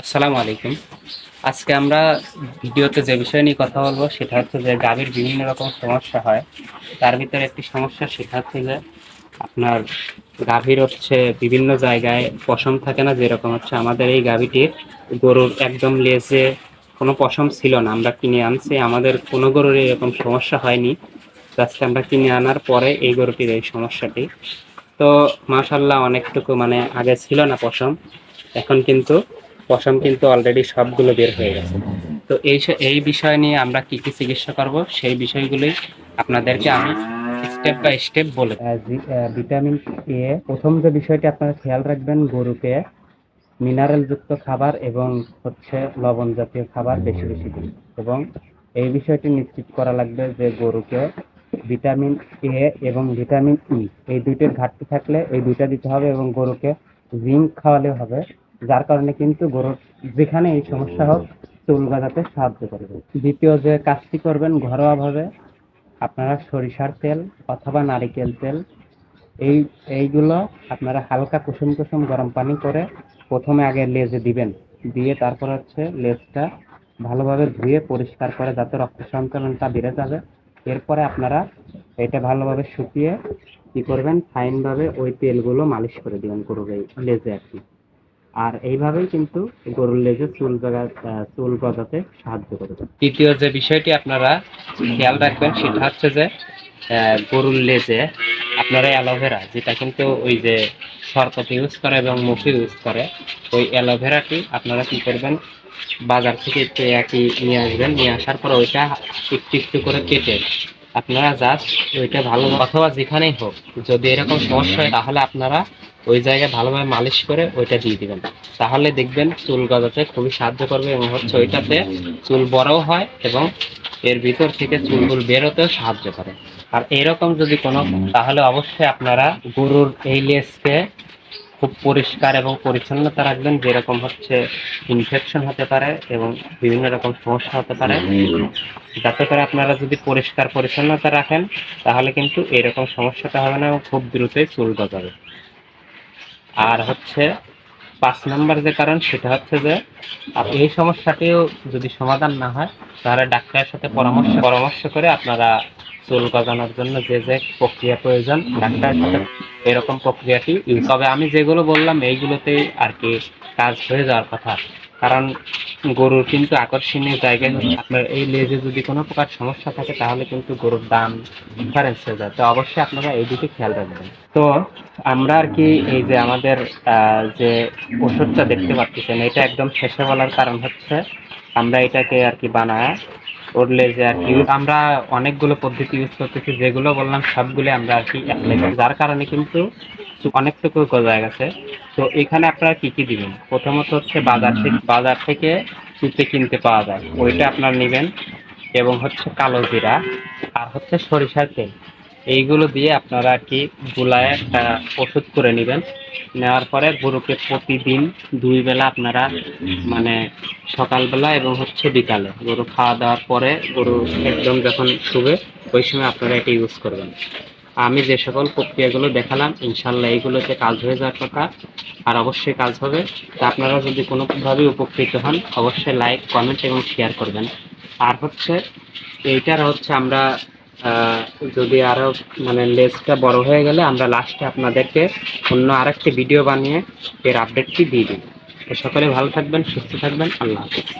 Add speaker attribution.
Speaker 1: আসসালামু আলাইকুম। আজকে আমরা ভিডিওতে যে বিষয় নিয়ে কথা বলব, সেটা হচ্ছে যে গাভীর বিভিন্ন রকম সমস্যা হয়। তার ভিতরে একটি সমস্যা, সেটা হচ্ছে যে আপনার গাভীর হচ্ছে বিভিন্ন জায়গায় পশম থাকে না, যেরকম হচ্ছে আমাদের এই গাভীটির গরুর একদম লেজে কোনো পশম ছিল না। আমরা কিনে আনছি, আমাদের কোনো গরুর এরকম সমস্যা হয়নি। আজকে আমরা কিনে আনার পরে এই গরুটির এই সমস্যাটি। তো মাশাল্লাহ অনেকটুকু মানে আগে ছিল না পশম, এখন কিন্তু পশম কিন্তু অলরেডি সবগুলো বের হয়ে গেছে। তো এই এই বিষয় নিয়ে আমরা কি কি চিকিৎসা করব, সেই বিষয়গুলোই আপনাদেরকে আমি স্টেপ বাই স্টেপ বলে ভিটামিন এ প্রথম যে বিষয়টি আপনারা খেয়াল রাখবেন, গরুকে মিনারেল যুক্ত খাবার এবং হচ্ছে লবণ জাতীয় খাবার বেশি বেশি দিন। এবং এই বিষয়টি নিশ্চিত করা লাগবে যে গরুকে ভিটামিন এ এবং ভিটামিন ই এই দুইটির ঘাটতি থাকলে এই দুইটা দিতে হবে এবং গরুকে জিঙ্ক খাওয়ালে হবে। যার কারণে কিন্তু গরুর যেখানে এই সমস্যা হোক, চুল গজাতে সাহায্য করবে। দ্বিতীয় যে কাজটি করবেন ঘরোয়াভাবে, আপনারা সরিষার তেল অথবা নারিকেল তেল, এই, এইগুলো আপনারা হালকা কুসুম কুসুম গরম পানি করে প্রথমে আগে লেজে দিবেন। দিয়ে তারপর হচ্ছে লেজটা ভালোভাবে ধুয়ে পরিষ্কার করে যাতে রক্ত সঞ্চালনটা বেড়ে যাবে। এরপরে আপনারা এটা ভালোভাবে শুকিয়ে কি করবেন, ফাইনভাবে ওই তেলগুলো মালিশ করে দিবেন গরুর লেজে আর কি। আর এইভাবেই কিন্তু গরুর লেজে চুল চুল গজাতে সাহায্য করবে তৃতীয় যে বিষয়টি আপনারা খেয়াল রাখবেন, সেটা হচ্ছে যে গরুর লেজে আপনারা অ্যালোভেরা, যেটা কিন্তু ওই যে শরবত ইউজ করে এবং মুখে ইউজ করে, ওই অ্যালোভেরাটি আপনারা কি করবেন, বাজার থেকে একই নিয়ে আসবেন, নিয়ে আসার পর ওইটা একটু একটু করে কেটে আপনারা জাস্ট ওইটা ভালো অথবা যেখানেই হোক, যদি এরকম সমস্যা হয়, তাহলে আপনারা ওই জায়গায় ভালোভাবে মালিশ করে ওইটা দিয়ে দিবেন। তাহলে দেখবেন চুল গজাতে খুবই সাহায্য করবে এবং হচ্ছে ওইটাতে চুল বড়ও হয় এবং এর ভিতর থেকে চুলগুলো বেরোতেও সাহায্য করে। আর এরকম যদি কোনো, তাহলে অবশ্যই আপনারা গরুর এই লেজকে খুব পরিষ্কার এবং পরিচ্ছন্নতা রাখবেন, যেরকম হচ্ছে ইনফেকশন হতে পারে এবং বিভিন্ন রকম সমস্যা হতে পারে। যাতে করে আপনারা যদি পরিষ্কার পরিচ্ছন্নতা রাখেন, তাহলে কিন্তু এরকম সমস্যাটা হবে না এবং খুব দ্রুতই চুল গজাবে আর হচ্ছে পাঁচ নাম্বার যে কারণ, সেটা হচ্ছে যে এই সমস্যাটিও যদি সমাধান না হয়, তাহলে ডাক্তারের সাথে পরামর্শ পরামর্শ করে আপনারা চুল গজানোর জন্য যে যে প্রক্রিয়া প্রয়োজন, ডাক্তারের সাথে এরকম প্রক্রিয়াটি use- তবে আমি যেগুলো বললাম এইগুলোতেই আর কি কাজ হয়ে যাওয়ার কথা। কারণ গরুর কিন্তু আকর্ষণীয় জায়গায় আপনার এই লেজে যদি কোনো প্রকার সমস্যা থাকে, তাহলে কিন্তু গরুর দাম ডিফারেন্স হয়ে যায়। তো অবশ্যই আপনারা এই দিকে খেয়াল রাখবেন। তো আমরা আর কি এই যে আমাদের যে ওষুধটা দেখতে পাচ্ছেন, এটা একদম শেষে বলার কারণ হচ্ছে আমরা এটাকে আর কি বানায় করলে যে আর কি। আমরা অনেকগুলো পদ্ধতি ইউজ করতেছি, যেগুলো বললাম সবগুলো আমরা আর কি যার কারণে কিন্তু অনেকটুকু গজায় গেছে। তো এখানে আপনারা কি কি দিবেন? প্রথমত হচ্ছে বাজার থেকে বাজার থেকে চুপে কিনতে পাওয়া যায়। ওইটা আপনারা নেবেন। এবং হচ্ছে কালো জিরা, আর হচ্ছে সরিষার তেল। এইগুলো দিয়ে আপনারা কি গুলায় একটা ওষুধ করে নেবেন। নেওয়ার পরে গরুকে প্রতিদিন দুই বেলা আপনারা মানে সকালবেলা এবং হচ্ছে বিকালে গরু খাওয়া দাওয়ার পরে গরু একদম যখন শুবে, ওই সময় আপনারা এটা ইউজ করবেন। আমি যে সকল প্রক্রিয়াগুলো দেখালাম, ইনশাল্লাহ এইগুলোতে কাজ হয়ে যাওয়ার কথা আর অবশ্যই কাজ হবে। তা আপনারা যদি কোনোভাবে উপকৃত হন, অবশ্যই লাইক কমেন্ট এবং শেয়ার করবেন। আর হচ্ছে এইটার হচ্ছে আমরা যদি আরও মানে লেজটা বড় হয়ে গেলে আমরা লাস্টে আপনাদেরকে অন্য আরেকটি ভিডিও বানিয়ে এর আপডেটটি দিয়ে দিই। তো সকলে ভালো থাকবেন, সুস্থ থাকবেন, আল্লাহ হাফিজ।